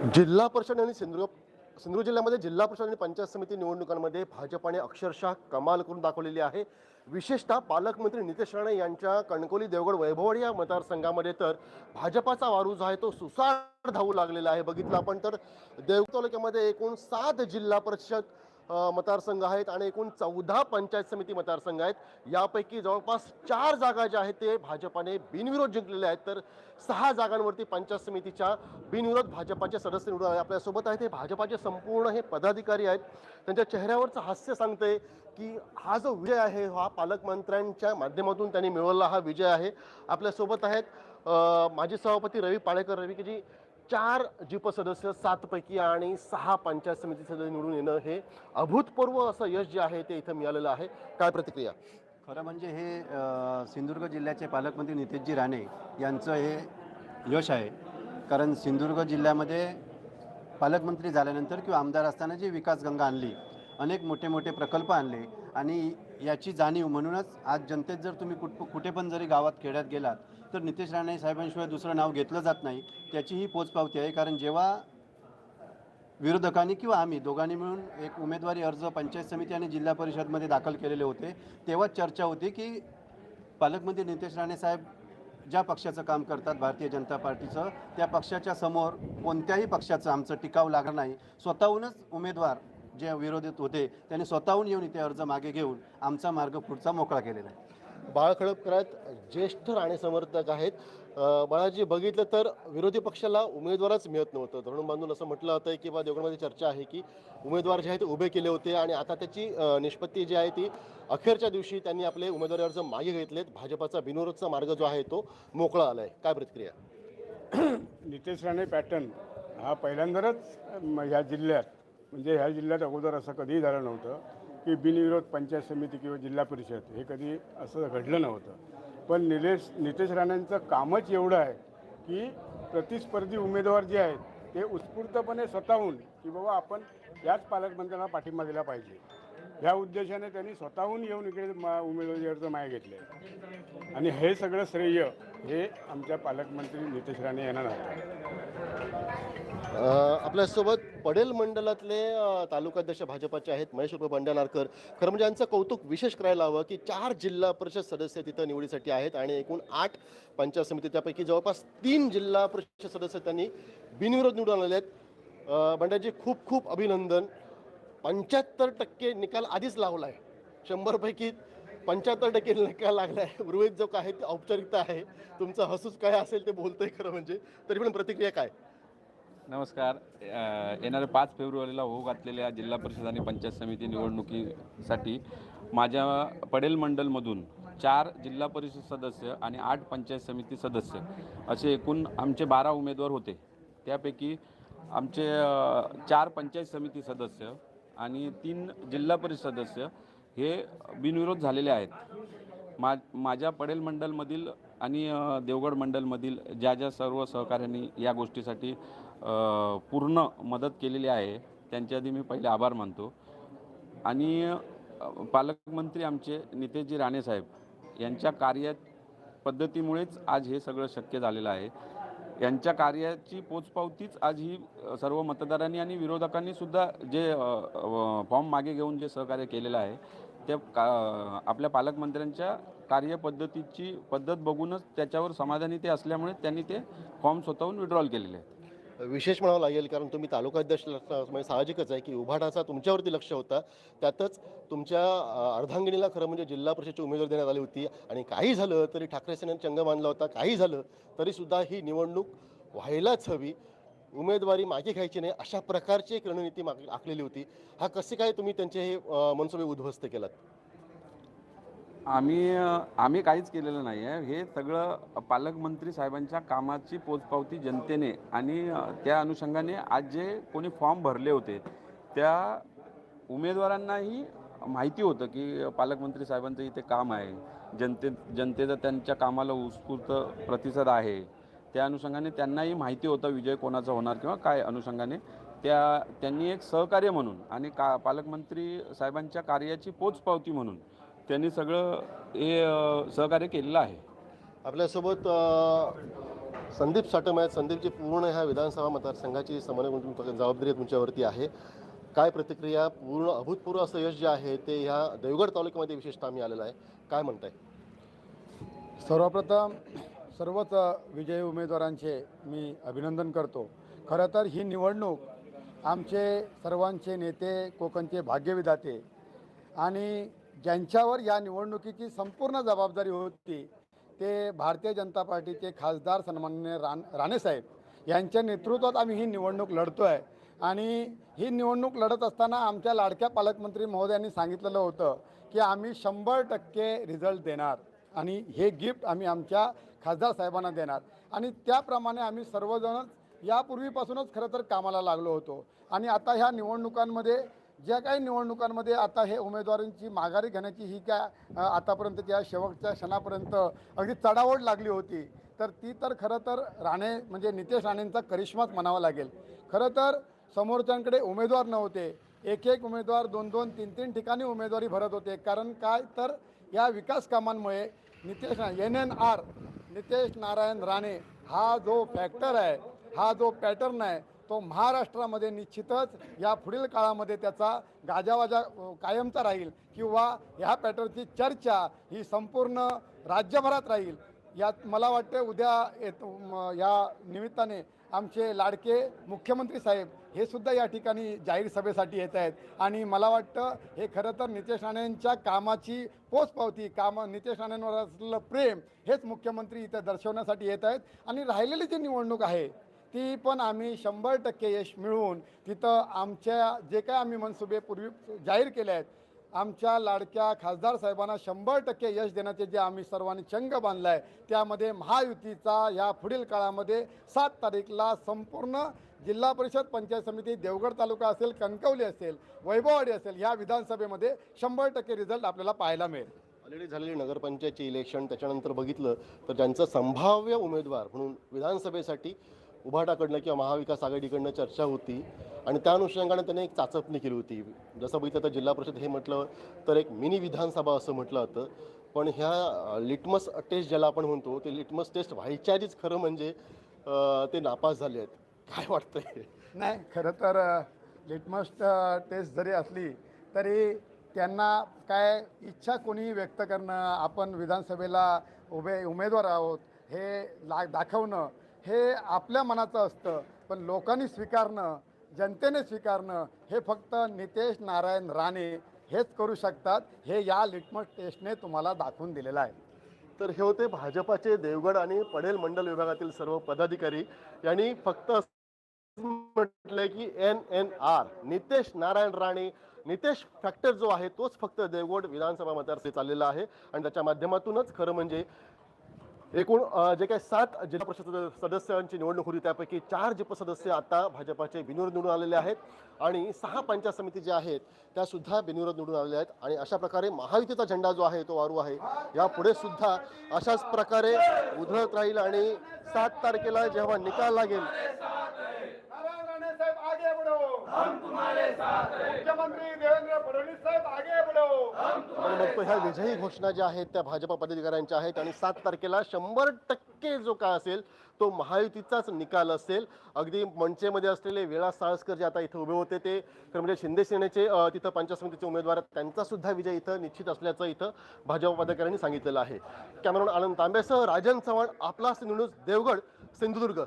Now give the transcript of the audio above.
जिल्हा परिषद आणि सिंधुदुर्ग सिंधुदुर्ग जिल्ह्यामध्ये जिल्हा परिषद आणि पंचायत समिती निवडणुकांमध्ये भाजपाने अक्षरशः कमाल करून दाखवलेली आहे. विशेषतः पालकमंत्री नितेश राणे यांच्या कणकोली देवगड वैभववाडी या मतदारसंघामध्ये तर भाजपाचा वारू जो आहे तो सुसार धावू लागलेला आहे. बघितलं आपण तर देवगड तालुक्यामध्ये एकूण सात जिल्हा परिषद मतदारसंघ आहेत आणि एकूण चौदा पंचायत समिती मतदारसंघ आहेत. यापैकी जवळपास चार जागा ज्या आहेत ते भाजपाने बिनविरोध जिंकलेल्या आहेत. तर सहा जागांवरती पंचायत समितीच्या बिनविरोध भाजपाचे सदस्य निवडून आले. आपल्यासोबत आहेत हे भाजपाचे संपूर्ण हे पदाधिकारी आहेत. त्यांच्या चेहऱ्यावरचं हास्य सांगते की हा जो विजय आहे हा पालकमंत्र्यांच्या माध्यमातून त्यांनी मिळवला हा विजय आहे. आपल्यासोबत आहेत माजी सभापती रवी पाळेकर. रवी की जी चार जीप सदस्य सातपैकी आणि सहा पंचायत समिती सदस्य निवडून येणं हे अभूतपूर्व असं यश जे आहे ते इथं मिळालेलं आहे. काय प्रतिक्रिया? खरं म्हणजे हे सिंधुदुर्ग जिल्ह्याचे पालकमंत्री नितेशजी राणे यांचं हे यश आहे. कारण सिंधुदुर्ग जिल्ह्यामध्ये पालकमंत्री झाल्यानंतर किंवा आमदार असताना जी विकासगंगा आणली अनेक मोठे मोठे प्रकल्प आणले आणि याची जाणीव म्हणूनच आज जनतेत जर तुम्ही कुठ कुठे पण जरी गावात खेड्यात गेलात तर नितेश राणे साहेबांशिवाय दुसरं नाव घेतलं जात नाही त्याची ही पोचपावती आहे. कारण जेव्हा विरोधकांनी किंवा आम्ही दोघांनी मिळून एक उमेदवारी अर्ज पंचायत समिती आणि जिल्हा परिषदमध्ये दाखल केलेले होते तेव्हा चर्चा होती की पालकमंत्री नितेश राणे साहेब ज्या पक्षाचं काम करतात भारतीय जनता पार्टीचं त्या पक्षाच्या समोर कोणत्याही पक्षाचं आमचं टिकाव लागणार नाही. स्वतःहूनच उमेदवार जे विरोधित होते त्यांनी स्वतःहून येऊन इथे अर्ज मागे घेऊन आमचा मार्ग पुढचा मोकळा केलेला आहे. बाळ खडपकरात ज्येष्ठ राणे समर्थक आहेत बाळाजी बघितलं तर विरोधी पक्षाला उमेदवारच मिळत नव्हतं. धरून बांधून असं म्हटलं होतं की बा देवगडमध्ये चर्चा आहे की उमेदवार जे आहे ते उभे केले होते आणि आता त्याची निष्पत्ती जी आहे ती अखेरच्या दिवशी त्यांनी आपले उमेदवारी अर्ज मागे घेतलेत. भाजपाचा बिनविरोधचा मार्ग जो आहे तो मोकळा आला आहे काय प्रतिक्रिया? नितेश राणे पॅटर्न हा पहिल्यांदाच ह्या जिल्ह्यात म्हणजे ह्या जिल्ह्यात अगोदर असं कधीही झालं नव्हतं. की बिनविरोध पंचायत समिती किंवा जिल्हा परिषद हे कधी असं घडलं नव्हतं. पण निलेश नितेश राणेंचं कामच एवढं आहे की प्रतिस्पर्धी उमेदवार जे आहेत ते उत्स्फूर्तपणे स्वतःहून की बाबा आपण याच पालकमंत्र्यांना पाठिंबा दिला पाहिजे. ह्या उद्देशाने त्यांनी स्वतःहून येऊन इकडे मा उमेदवारी अर्ज माय घेतले. आणि हे सगळं श्रेय हे आमच्या पालकमंत्री नितेश राणे यांना राहतं आपल्यासोबत पडेल मंडलातले तालुकाध्यक्ष भाजपाचे आहेत महेश उप बंडानारकर. खरं म्हणजे यांचं कौतुक विशेष करायला हवं की चार जिल्हा परिषद सदस्य तिथं निवडीसाठी आहेत आणि एकूण आठ पंचायत समिती त्यापैकी जवळपास तीन जिल्हा परिषद सदस्य त्यांनी बिनविरोध निवडून आलेले आहेत. अ, बंड्याजी खूप खूप अभिनंदन. पंच्याहत्तर टक्के निकाल आधीच लावला आहे शंभरपैकी पंच्याहत्तर टक्के निकाल लागला आहे उर्वरित जो काय आहे ते औपचारिकता आहे तुमचं हसूच काय असेल ते बोलतंय खरं म्हणजे. तरी पण प्रतिक्रिया काय? नमस्कार. येणाऱ्या पाच फेब्रुवारीला होऊ घातलेल्या जिल्हा परिषद आणि पंचायत समिती निवडणुकीसाठी माझ्या पडेल मंडलमधून चार जिल्हा परिषद सदस्य आणि आठ पंचायत समिती सदस्य असे एकूण आमचे बारा उमेदवार होते. त्यापैकी आमचे चार पंचायत समिती सदस्य आणि तीन जिल्हा परिषद सदस्य हे बिनविरोध झालेले आहेत. मा माझ्या पडेल मंडलमधील आणि देवगड मंडलमधील ज्या ज्या सर्व सहकाऱ्यांनी या गोष्टीसाठी पूर्ण मदत केलेली आहे. त्यांच्या आधी मी पहिले आभार मानतो. आणि पालकमंत्री आमचे नितेशजी राणेसाहेब यांच्या कार्य पद्धतीमुळेच आज हे सगळं शक्य झालेलं आहे. यांच्या कार्याची पोचपावतीच आज ही सर्व मतदारांनी आणि विरोधकांनी सुद्धा जे फॉर्म मागे घेऊन जे सहकार्य केलेलं आहे त्या का आपल्या पालकमंत्र्यांच्या कार्यपद्धतीची पद्धत बघूनच त्याच्यावर समाधानी ते असल्यामुळे त्यांनी ते फॉर्म स्वतःहून विड्रॉल केलेले आहेत. विशेष म्हणावं लागेल कारण तुम्ही तालुकाध्यक्ष असता- म्हणजे साहजिकच आहे की उभाटाचा तुमच्यावरती लक्ष होता. त्यातच तुमच्या अर्धांगिणीला खरं म्हणजे जिल्हा परिषदची उमेदवारी देण्यात आली होती आणि काही झालं तरी ठाकरे सेनेने चंग मानला होता काही झालं तरी सुद्धा ही निवडणूक व्हायलाच हवी. उमेदवारी मागे घ्यायची नाही अशा प्रकारची एक रणनीती माग आखलेली होती. हा कसे काय तुम्ही त्यांचे हे मनसुबे उद्ध्वस्त केलात? आम्ही आम्ही काहीच केलेलं नाही आहे. हे सगळं पालकमंत्री साहेबांच्या कामाची पोचपावती जनतेने आणि त्या अनुषंगाने आज जे कोणी फॉर्म भरले होते त्या उमेदवारांनाही माहिती होतं की पालकमंत्री साहेबांचं इथे काम आहे. जनते जनतेचा त्यांच्या कामाला उत्स्फूर्त प्रतिसाद आहे. त्या अनुषंगाने त्यांनाही माहिती होतं विजय कोणाचा होणार किंवा काय अनुषंगाने. त्या त्यांनी एक सहकार्य म्हणून आणि का पालकमंत्री साहेबांच्या कार्याची पोचपावती म्हणून त्यांनी सगळं हे सहकार्य केलेलं आहे. आपल्यासोबत संदीप साटम आहेत. संदीपची पूर्ण ह्या विधानसभा मतदारसंघाची समन्वय म्हणून जबाबदारी तुमच्यावरती आहे. काय प्रतिक्रिया पूर्ण अभूतपूर्व असं यश जे आहे ते ह्या देवगड तालुक्यामध्ये विशेषतः आम्ही आलेलं आहे. काय म्हणताय? सर्वप्रथम सर्वच विजयी उमेदवारांचे मी अभिनंदन करतो. खरं तर ही निवडणूक आमचे सर्वांचे नेते कोकणचे भाग्यविधाते आणि ज्यांच्यावर या निवडणुकीची संपूर्ण जबाबदारी होती ते भारतीय जनता पार्टीचे खासदार सन्मान्य रान राणेसाहेब यांच्या नेतृत्वात आम्ही ही निवडणूक लढतो आहे आणि ही निवडणूक लढत असताना आमच्या लाडक्या पालकमंत्री महोदयांनी सांगितलेलं होतं की आम्ही शंभर टक्के रिझल्ट देणार आणि हे गिफ्ट आम्ही आमच्या खासदार साहेबांना देणार. आणि त्याप्रमाणे आम्ही सर्वजणच यापूर्वीपासूनच खरं तर कामाला लागलो होतो. आणि आता ह्या निवडणुकांमध्ये ज्या काही निवडणुकांमध्ये आता हे उमेदवारांची माघारी घेण्याची ही काय आतापर्यंतच्या शेवटच्या क्षणापर्यंत अगदी चढावड लागली होती तर ती तर खरं तर राणे म्हणजे नितेश राणेंचा करिश्माच म्हणावा लागेल. खरं तर समोरच्यांकडे उमेदवार नव्हते. एक एक उमेदवार दोन दोन तीन तीन ठिकाणी उमेदवारी भरत होते. कारण काय तर या विकास कामांमुळे Nitesh N N R Nitesh Narayan Rane हा जो फॅक्टर आहे हा जो पॅटर्न आहे तो महाराष्ट्रामध्ये निश्चितच या पुढील काळामध्ये त्याचा गाजावाजा कायमचा राहील किंवा ह्या पॅटर्नची चर्चा ही संपूर्ण राज्यभरात राहील. यात मला वाटते उद्या येत या निमित्ताने आमचे लाडके मुख्यमंत्री साहेब हे सुद्धा या ठिकाणी जाहीर सभेसाठी येत आहेत. आणि मला वाटतं हे खरं तर नितेश राणेंच्या कामाची पोचपावती काम नितेश राणेंवर असलेलं प्रेम हेच मुख्यमंत्री इथं दर्शवण्यासाठी येत आहेत. आणि राहिलेली जी निवडणूक आहे ती पण आम्ही शंभर टक्के यश मिळवून तिथं आमच्या जे काय आम्ही मनसुबे पूर्वी जाहीर केले आहेत आमच्या लाडक्या खासदार साहेबांना शंभर टक्के यश देण्याचे जे आम्ही सर्वांनी चंग बांधला आहे त्यामध्ये महायुतीचा या पुढील काळामध्ये सात तारीखला संपूर्ण जिल्हा परिषद पंचायत समिती देवगड तालुका असेल कणकवली असेल वैभववाडी असेल ह्या विधानसभेमध्ये शंभर टक्के रिझल्ट आपल्याला पाहायला मिळेल. ऑलरेडी झालेली नगरपंचायतची इलेक्शन त्याच्यानंतर बघितलं तर ज्यांचं संभाव्य उमेदवार म्हणून विधानसभेसाठी उभाटाकडनं किंवा महाविकास आघाडीकडनं चर्चा होती आणि त्या अनुषंगाने त्याने एक चाचपणी केली होती. जसं बघितलं तर जिल्हा परिषद हे म्हटलं तर एक मिनी विधानसभा असं म्हटलं जातं. पण ह्या लिटमस टेस्ट ज्याला आपण म्हणतो ते लिटमस टेस्ट व्हायच्या आधीच खरं म्हणजे ते नापास झाले आहेत. काय वाटतंय? नाही खरं तर लिटमस टेस्ट जरी असली तरी त्यांना काय इच्छा कोणी व्यक्त करणं आपण विधानसभेला उभे उमेदवार आहोत हे ला दाखवणं हे आपल्या मनाचं असतं पण लोकांनी स्वीकारणं जनतेने स्वीकारणं हे फक्त नितेश नारायण राणे हेच करू शकतात हे या लिटमस टेस्टने तुम्हाला दाखवून दिलेलं आहे. तर हे होते भाजपाचे देवगड आणि पडेल मंडल विभागातील सर्व पदाधिकारी. यांनी फक्त म्हटलंय की N N R Nitesh Narayan Rane Nitesh factor जो आहे तोच फक्त देवगड विधानसभा मतदारसंघ चाललेला आहे. आणि त्याच्या माध्यमातूनच खरं म्हणजे एकूण जे काही सात जिल्हा परिषद सदस्यांची निवडणूक होती त्यापैकी चार जिप सदस्य आता भाजपाचे बिनविरोध निवडून आलेले आहेत आणि सहा पंचायत समिती ज्या आहेत त्या सुद्धा बिनविरोध निवडून आलेल्या आहेत. आणि अशा प्रकारे महायुतीचा झेंडा जो आहे तो वारू आहे. यापुढे सुद्धा अशाच प्रकारे उधळत राहील आणि सात तारखेला जेव्हा निकाल लागेल आगे बढ़ो। हम तुम्हारे साथ मुख्यमंत्री देवेंद्र फडणवीस साहेब आगे बढ़ो। बघतो ह्या विजयी घोषणा ज्या आहेत त्या भाजपा पदाधिकाऱ्यांच्या आहेत आणि सात तारखेला शंभर टक्के जो काय असेल तो महायुतीचाच निकाल असेल. अगदी मंचेमध्ये असलेले विलास साळसकर जे आता इथं उभे होते ते खरं म्हणजे शिंदे सेनेचे तिथं पंचायत समितीचे उमेदवार त्यांचा सुद्धा विजय इथं निश्चित असल्याचं इथं भाजपा पदाधिकाऱ्यांनी सांगितलेलं आहे. कॅमेरॉन आनंद तांबेसह राजन चव्हाण आपला न्यूज देवगड सिंधुदुर्ग.